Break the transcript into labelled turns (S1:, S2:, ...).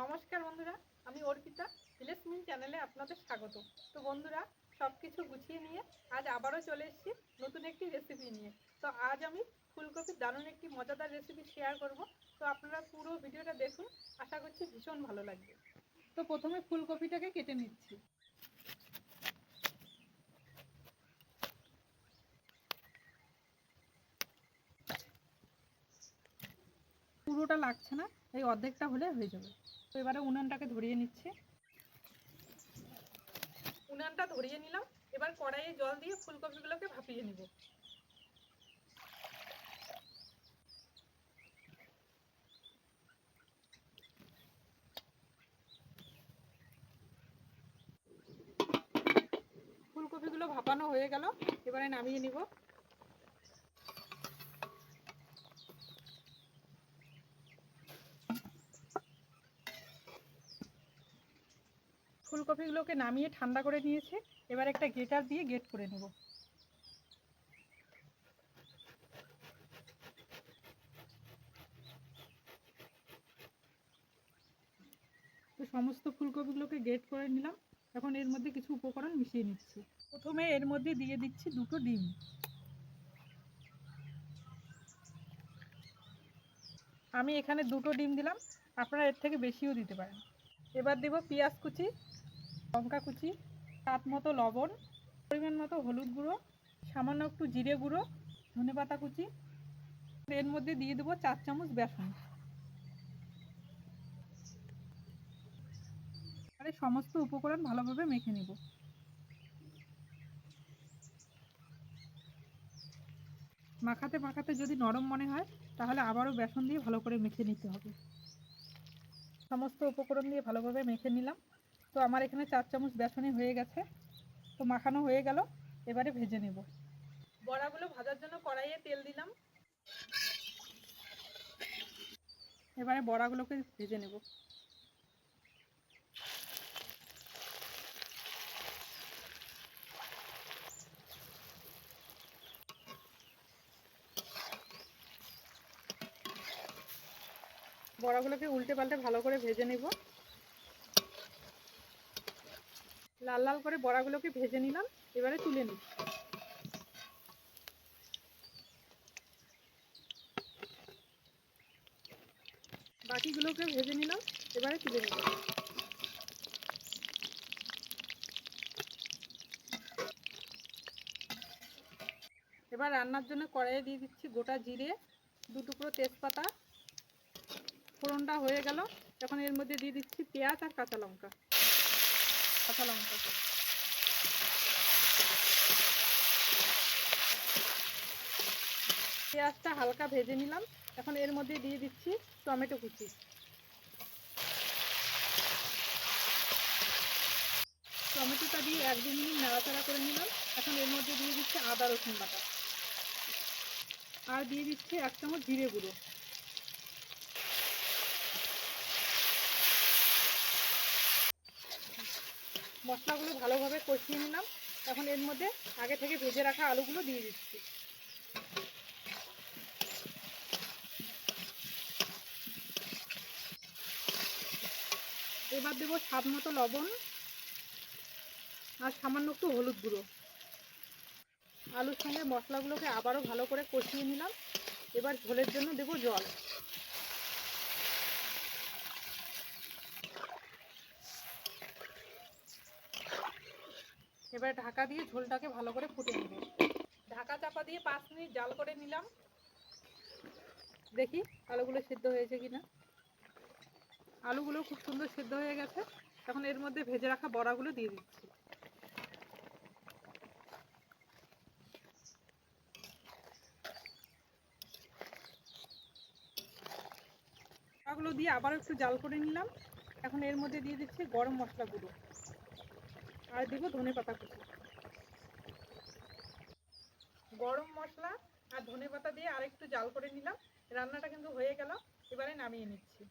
S1: নমস্কার বন্ধুরা, আমি অর্পিতা ভিলেজ চ্যানেলে আপনাদের স্বাগত। তো বন্ধুরা সব কিছু গুছিয়ে নিয়ে আজ আবারও চলে এসেছি নতুন একটি রেসিপি নিয়ে। তো আজ আমি ফুলকপির দারুণ একটি মজাদার রেসিপি শেয়ার করব। তো আপনারা পুরো ভিডিওটা দেখুন, আশা করছি ভীষণ ভালো লাগবে। তো প্রথমে ফুলকপিটাকে কেটে নিচ্ছি। পুরোটা লাগছে না, এই অর্ধেকটা হলে হয়ে যাবে। তো এবারে উনানটাকে ধরিয়ে নিচ্ছি। উনানটা ধরিয়ে নিলাম, এবার কড়াইয়ে জল দিয়ে ফুলকপিগুলোকে ভাপিয়ে নিব। ফুলকপিগুলো ভাপানো হয়ে গেল, এবারে নামিয়ে নিব। ফুলকপিগুলোকে নামিয়ে ঠান্ডা করে নিয়েছি। এবার একটা গেটার দিয়ে গেট করে নেব। তো সমস্ত ফুলকপিগুলোকে গেট করে নিলাম। এখন এর মধ্যে কিছু উপকরণ মিশিয়ে নিচ্ছি। প্রথমে এর মধ্যে দিয়ে দিচ্ছি দুটো ডিম। আমি এখানে দুটো ডিম দিলাম। আপনারা এর থেকে বেশিও দিতে পারেন। এবার দেব পেঁয়াজ কুচি। লঙ্কা কুচি, স্বাদ মতো লবণ, পরিমাণ মতো হলুদ গুঁড়ো, সামান্য একটু জিরে গুঁড়ো, ধনে পাতা কুচি। এর মধ্যে দিয়ে দেবো চার চামচ বেসন। আর সমস্ত উপকরণ ভালোভাবে মেখে নেব। মাখাতে মাখাতে যদি নরম মনে হয়, তাহলে আবারও বেসন দিয়ে ভালো করে মেখে নিতে হবে। সমস্ত উপকরণ দিয়ে ভালোভাবে মেখে নিলাম। তো আমার এখানে চার চামচ বেসনই হয়ে গেছে। তো মাখানো হয়ে গেল, এবারে ভেজে নেব। বড়াগুলো ভাজার জন্য কড়াইয়ে তেল দিলাম। এবারে বড়াগুলোকে ভেজে নেব। বড়াগুলোকে উল্টে পাল্টে ভালো করে ভেজে নেব। লাল লাল করে বড়াগুলোকে ভেজে নিলাম, এবারে তুলে নিই। বাকিগুলোকে ভেজে নিলাম, এবারে তুলে নেব এবার রান্নার জন্য কড়াইয়ে দিয়ে দিচ্ছি গোটা জিরে, দু টুকরো তেজপাতা। ফোড়নটা হয়ে গেল, এখন এর মধ্যে দিয়ে দিচ্ছি পেঁয়াজ আর কাঁচা লঙ্কা। কাঁচা লঙ্কা পেঁয়াজটা হালকা ভেজে নিলাম। এখন এর মধ্যে দিয়ে দিচ্ছি টমেটো কুচি। টমেটোটা দিয়ে এক দু মিনিট নাড়াচাড়া করে নিলাম। এখন এর মধ্যে দিয়ে দিচ্ছি আদা রসুন বাটা। আর দিয়ে দিচ্ছি এক চামচ জিরে গুঁড়ো। মশলাগুলো ভালোভাবে কষিয়ে নিলাম। এখন এর মধ্যে আগে থেকে ভেজে রাখা আলুগুলো দিয়ে দিচ্ছি। এবার দেবো স্বাদ মতো লবণ আর সামান্য একটু হলুদ গুঁড়ো। আলুর সঙ্গে মশলাগুলোকে আবারও ভালো করে কষিয়ে নিলাম। এবার ঝোলের জন্য দেবো জল। এবার ঢাকা দিয়ে ঝোলটাকে ভালো করে ফুটে নেব। ঢাকা চাপা দিয়ে পাঁচ মিনিট জাল করে নিলাম। দেখি আলুগুলো সেদ্ধ হয়েছে কিনা। আলুগুলো খুব সুন্দর সেদ্ধ হয়ে গেছে। এখন এর মধ্যে ভেজে রাখা বড়াগুলো দিয়ে দিচ্ছি। বড়াগুলো দিয়ে আবার একটু জাল করে নিলাম। এখন এর মধ্যে দিয়ে দিচ্ছি গরম মশলা গুঁড়ো আর দিব ধনে পাতা কুচি। গরম মশলা আর ধনে পাতা দিয়ে আরেকটু জাল করে নিলাম। রান্নাটা কিন্তু হয়ে গেল। এবারে নামিয়ে নিচ্ছি।